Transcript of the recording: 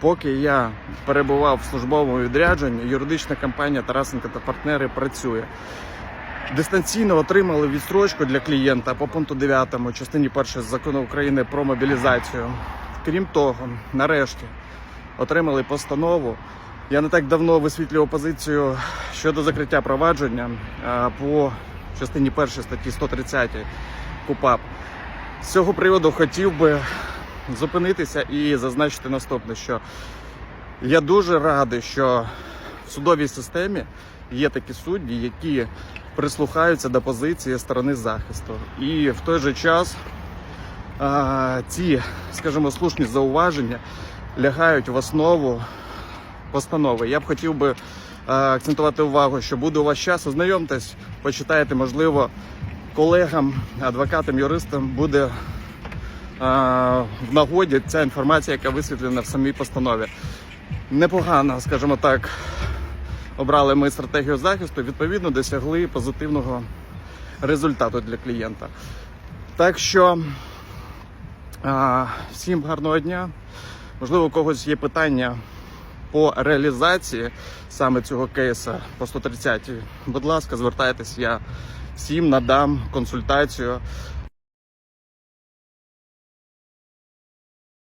Поки я перебував в службовому відрядженні, юридична компанія Тарасенко та партнери працює. Дистанційно отримали відстрочку для клієнта по пункту 9 частині 1 закону України про мобілізацію. Крім того, нарешті отримали постанову. Я не так давно висвітлював позицію щодо закриття провадження по частині 1 статті 130 КУПАП. З цього приводу хотів би зупинитися і зазначити наступне, що я дуже радий, що в судовій системі є такі судді, які прислухаються до позиції сторони захисту. І в той же час а, ці, скажімо, слушні зауваження лягають в основу постанови. Я б хотів би а, акцентувати увагу, що буде у вас час, ознайомтесь, почитайте, можливо, колегам, адвокатам, юристам буде в нагоді ця інформація, яка висвітлена в самій постанові. Непогано, скажімо так, обрали ми стратегію захисту, відповідно досягли позитивного результату для клієнта. Так що всім гарного дня. Можливо, у когось є питання по реалізації саме цього кейсу по 130. Будь ласка, звертайтесь, я всім надам консультацію.